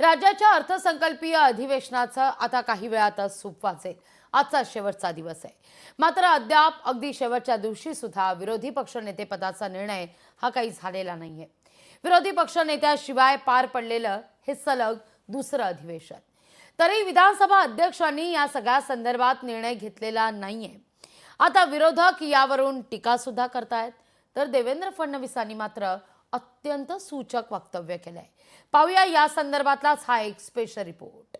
राज्याच्या अर्थसंकल्पीय अधिवेशनाचं आता काही वेळातच सूप वाचेल आजचा शेवटचा दिवस आहे. मात्र अद्याप अगदी शेवटच्या दिवशी सुद्धा विरोधी पक्ष नेतेपदाचा निर्णय हा काही झालेला नाहीये. विरोधी पक्षनेत्याशिवाय पार पडलेलं हे सलग दुसरं अधिवेशन. तरी विधानसभा अध्यक्षांनी या सगळ्या संदर्भात निर्णय घेतलेला नाहीये. आता विरोधक यावरून टीका सुद्धा करतायत. तर देवेंद्र फडणवीसांनी मात्र अत्यंत सूचक वक्तव्य केलंय. पाहूया या संदर्भातलाच हा एक स्पेशल रिपोर्ट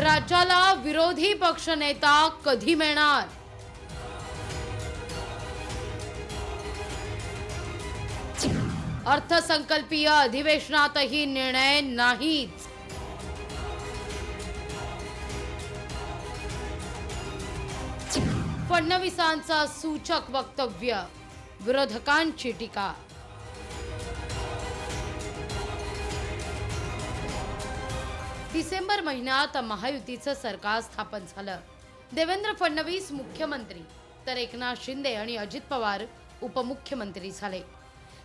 राज्याला विरोधी पक्षनेता कधी मिळणार? अर्थसंकल्पीय अधिवेशनातही निर्णय नाहीच. फडणवीसांचा सूचक वक्तव्य विरोधकांची टीका. डिसेंबर महिन्यात महायुतीचं सरकार स्थापन झालं. देवेंद्र फडणवीस मुख्यमंत्री तर एकनाथ शिंदे आणि अजित पवार उपमुख्यमंत्री झाले.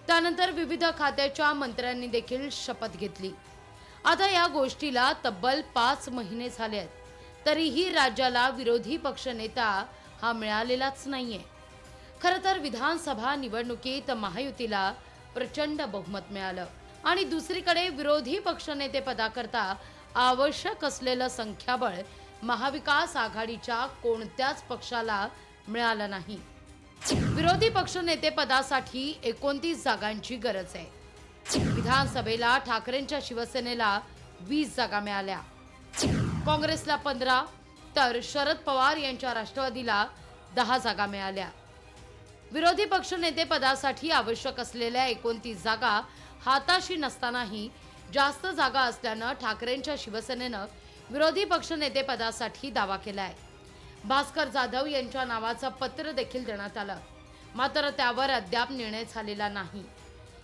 त्यानंतर विविध खात्याच्या मंत्र्यांनी देखील शपथ घेतली. आता या गोष्टीला तब्बल पाच महिने झाले आहेत. तरीही राज्याला विरोधी पक्षनेता हा मिळालेलाच नाहीये. खरं तर विधानसभा निवडणुकीत महायुतीला प्रचंड बहुमत मिळालं आणि दुसरीकडे विरोधी पक्षनेते पदाकरता आवश्यक असलेलं संख्याबळ महाविकास आघाडीच्या कोणत्याच पक्षाला मिळालं नाही. विरोधी पक्षनेते पदासाठी एकोणतीस जागांची गरज आहे. विधानसभेला ठाकरेंच्या शिवसेनेला वीस जागा मिळाल्या. काँग्रेसला पंधरा तर शरद पवार यांच्या राष्ट्रवादीला दहा जागा मिळाल्या. विरोधी पक्षनेते पदासाठी आवश्यक असलेल्या एकोणतीस जागा हाताशी नसतानाही जास्त जागा असल्यानं ठाकरेंच्या शिवसेनेनं विरोधी पक्षनेते पदासाठी दावा केलाय. भास्कर जाधव यांच्या नावाचं पत्र देखील देण्यात आलं. मात्र त्यावर अद्याप निर्णय झालेला नाही.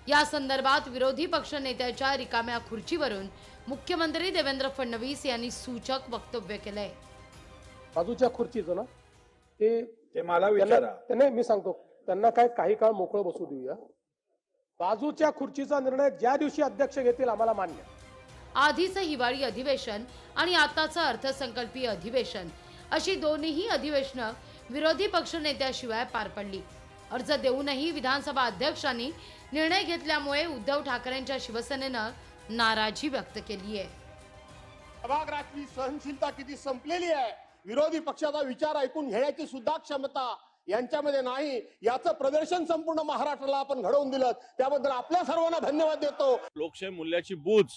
या संदर्भात विरोधी पक्षनेत्याच्या रिकाम्या खुर्चीवरून मुख्यमंत्री देवेंद्र फडणवीस यांनी सूचक वक्तव्य केलंय. बाजूच्या खुर्चीचं ना ते ते मला विचारा. त्यांना मी सांगतो त्यांना काय काही काळ मोकळं बसू देऊया. बाजूच्या खुर्चीचा निर्णय ज्या दिवशी अध्यक्ष घेतील आम्हाला मान्य. आधीचं हिवाळी अधिवेशन आणि आताचं अर्थसंकल्पीय अधिवेशन अशी दोन्हीही अधिवेशनं विरोधी पक्षनेत्याशिवाय पार पडली. अर्ज देऊनही विधानसभा अध्यक्षांनी निर्णय घेतल्यामुळे उद्धव ठाकरेंच्या शिवसेनेनं नाराजी व्यक्त केली आहे सभागृहातली सहनशीलता किती संपलेली आहे? विरोधी पक्षाचा विचार ऐकून घेण्याची सुद्धा क्षमता यांच्यामध्ये नाही. याचं प्रदर्शन संपूर्ण महाराष्ट्राला आपण घडवून दिलं. त्याबद्दल आपल्या सर्वांना धन्यवाद देतो. लोकशाही मूल्याची बूज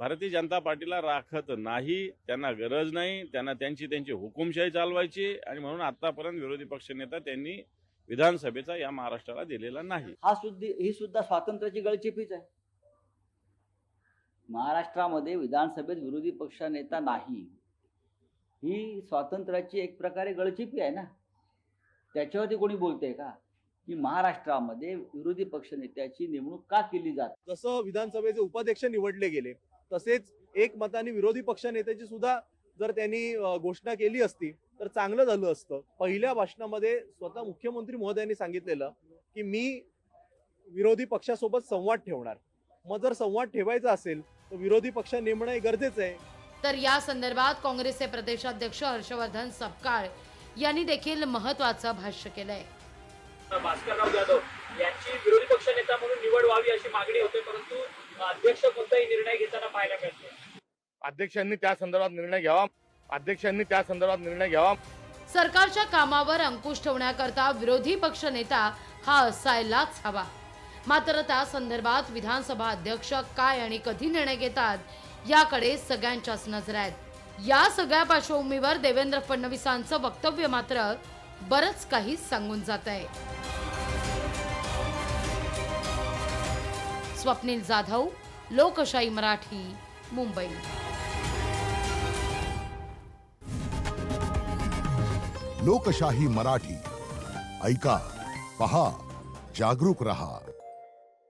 भारतीय जनता पार्टीला राखत नाही त्यांना गरज नाही त्यांना त्यांची त्यांची हुकुमशाही चालवायची आणि म्हणून आतापर्यंत विरोधी पक्षनेता त्यांनी विधानसभेचा या महाराष्ट्राला दिलेला नाही. हा सुद्धा ही सुद्धा स्वातंत्र्याची गळचेपीच आहे. महाराष्ट्रामध्ये विधानसभेत विरोधी पक्ष नेता नाही. ही स्वातंत्र्याची एक प्रकारे गळचिपी आहे ना. त्याच्यावरती कोणी बोलतंय का? की महाराष्ट्रामध्ये विरोधी पक्षनेत्याची नेमणूक का केली जात? जसं विधानसभेचे उपाध्यक्ष निवडले गेले तसेच एक मताने विरोधी पक्ष नेत्याची सुद्धा जर त्यांनी घोषणा केली असती तर चांगलं झालं असतं. पहिल्या भाषणामध्ये स्वतः मुख्यमंत्री महोदयांनी सांगितलेलं की मी विरोधी पक्षासोबत संवाद ठेवणार. मग जर संवाद ठेवायचा असेल तर विरोधी पक्ष नेमणं हे गरजेचं आहे. तर या संदर्भात काँग्रेसचे प्रदेशाध्यक्ष हर्षवर्धन सपकाळ यांनी देखील महत्वाचं भाष्य केलंय. भास्करराव जाधव यांची विरोधी पक्षनेता म्हणून निवड व्हावी अशी मागणी होते परंतु अध्यक्ष कोणताही निर्णय घेताना पाहायला मिळतो अध्यक्षांनी त्या संदर्भात निर्णय घ्यावा. अध्यक्षांनी त्या संदर्भात निर्णय घ्यावा. सरकारच्या कामावर अंकुश ठेवण्याकरता विरोधी पक्षनेता हा असायलाच हवा. मात्र त्या संदर्भात विधानसभा अध्यक्ष काय आणि कधी निर्णय घेतात याकडे सगळ्यांच्याच नजर आहेत या सगळ्या पार्श्वभूमीवर देवेंद्र फडणवीसांचं वक्तव्य मात्र बरंच काही सांगून जात आहे स्वप्नील जाधव लोकशाही मराठी मुंबई. लोकशाही मराठी. ऐका पहा जागरूक रहा.